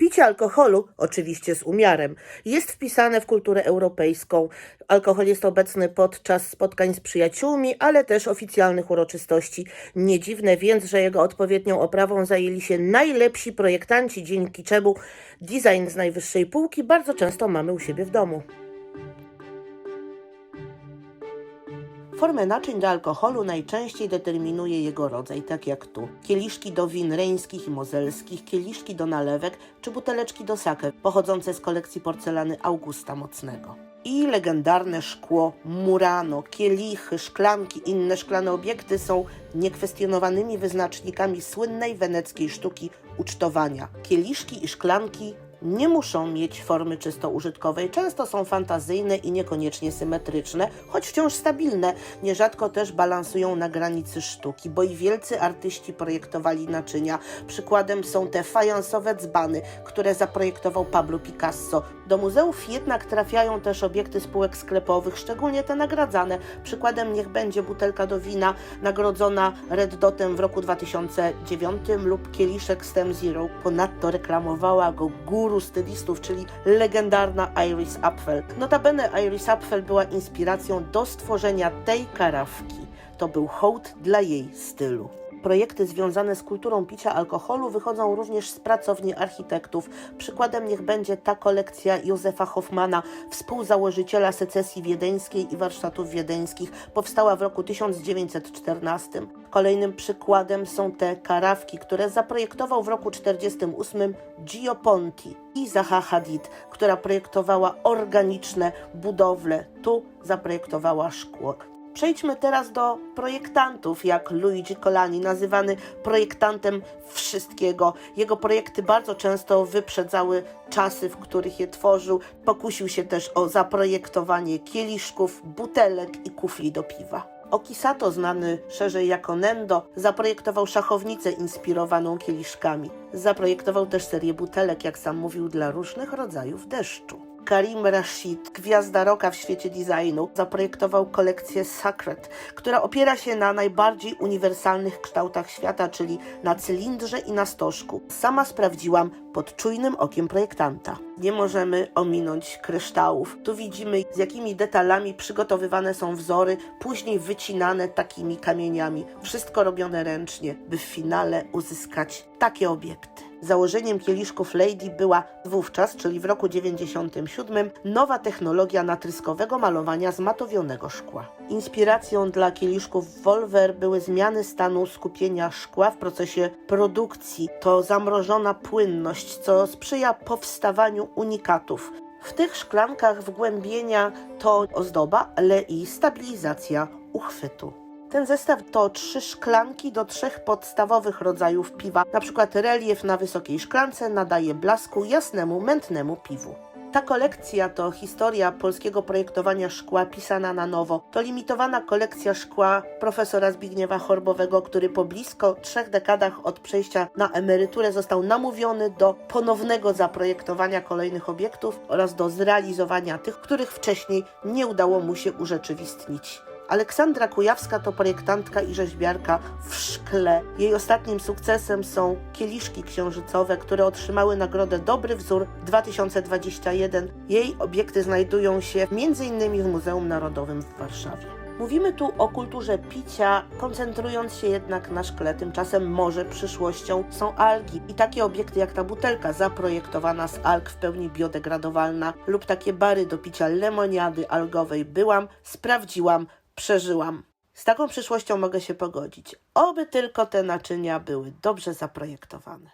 Picie alkoholu, oczywiście z umiarem, jest wpisane w kulturę europejską. Alkohol jest obecny podczas spotkań z przyjaciółmi, ale też oficjalnych uroczystości. Nie dziwne więc, że jego odpowiednią oprawą zajęli się najlepsi projektanci, dzięki czemu design z najwyższej półki bardzo często mamy u siebie w domu. Formę naczyń do alkoholu najczęściej determinuje jego rodzaj, tak jak tu. Kieliszki do win reńskich i mozelskich, kieliszki do nalewek czy buteleczki do sake, pochodzące z kolekcji porcelany Augusta Mocnego. I legendarne szkło Murano, kielichy, szklanki, inne szklane obiekty są niekwestionowanymi wyznacznikami słynnej weneckiej sztuki ucztowania. Kieliszki i szklanki nie muszą mieć formy czysto użytkowej. Często są fantazyjne i niekoniecznie symetryczne, choć wciąż stabilne. Nierzadko też balansują na granicy sztuki, bo i wielcy artyści projektowali naczynia. Przykładem są te fajansowe dzbany, które zaprojektował Pablo Picasso. Do muzeów jednak trafiają też obiekty spółek sklepowych, szczególnie te nagradzane. Przykładem niech będzie butelka do wina nagrodzona Red Dotem w roku 2009 lub kieliszek Stem Zero. Ponadto reklamowała go guru stylistów, czyli legendarna Iris Apfel. Notabene Iris Apfel była inspiracją do stworzenia tej karawki. To był hołd dla jej stylu. Projekty związane z kulturą picia alkoholu wychodzą również z pracowni architektów. Przykładem niech będzie ta kolekcja Józefa Hoffmana, współzałożyciela secesji wiedeńskiej i warsztatów wiedeńskich. Powstała w roku 1914. Kolejnym przykładem są te karawki, które zaprojektował w roku 1948 Gio Ponti i Zaha Hadid, która projektowała organiczne budowle. Tu zaprojektowała szkło. Przejdźmy teraz do projektantów, jak Luigi Colani, nazywany projektantem wszystkiego. Jego projekty bardzo często wyprzedzały czasy, w których je tworzył. Pokusił się też o zaprojektowanie kieliszków, butelek i kufli do piwa. Okisato, znany szerzej jako Nendo, zaprojektował szachownicę inspirowaną kieliszkami. Zaprojektował też serię butelek, jak sam mówił, dla różnych rodzajów deszczu. Karim Rashid, gwiazda roka w świecie designu, zaprojektował kolekcję Sacred, która opiera się na najbardziej uniwersalnych kształtach świata, czyli na cylindrze i na stożku. Sama sprawdziłam pod czujnym okiem projektanta. Nie możemy ominąć kryształów. Tu widzimy, z jakimi detalami przygotowywane są wzory, później wycinane takimi kamieniami. Wszystko robione ręcznie, by w finale uzyskać takie obiekty. Założeniem kieliszków Lady była wówczas, czyli w roku 97, nowa technologia natryskowego malowania z matowionego szkła. Inspiracją dla kieliszków Volver były zmiany stanu skupienia szkła w procesie produkcji. To zamrożona płynność, co sprzyja powstawaniu unikatów. W tych szklankach wgłębienia to ozdoba, ale i stabilizacja uchwytu. Ten zestaw to trzy szklanki do trzech podstawowych rodzajów piwa. Na przykład relief na wysokiej szklance nadaje blasku jasnemu, mętnemu piwu. Ta kolekcja to historia polskiego projektowania szkła pisana na nowo. To limitowana kolekcja szkła profesora Zbigniewa Chorbowego, który po blisko trzech dekadach od przejścia na emeryturę został namówiony do ponownego zaprojektowania kolejnych obiektów oraz do zrealizowania tych, których wcześniej nie udało mu się urzeczywistnić. Aleksandra Kujawska to projektantka i rzeźbiarka w szkle. Jej ostatnim sukcesem są kieliszki księżycowe, które otrzymały nagrodę Dobry Wzór 2021. Jej obiekty znajdują się m.in. w Muzeum Narodowym w Warszawie. Mówimy tu o kulturze picia, koncentrując się jednak na szkle. Tymczasem może przyszłością są algi i takie obiekty jak ta butelka zaprojektowana z alg w pełni biodegradowalna lub takie bary do picia lemoniady algowej. Byłam, sprawdziłam, przeżyłam. Z taką przyszłością mogę się pogodzić. Oby tylko te naczynia były dobrze zaprojektowane.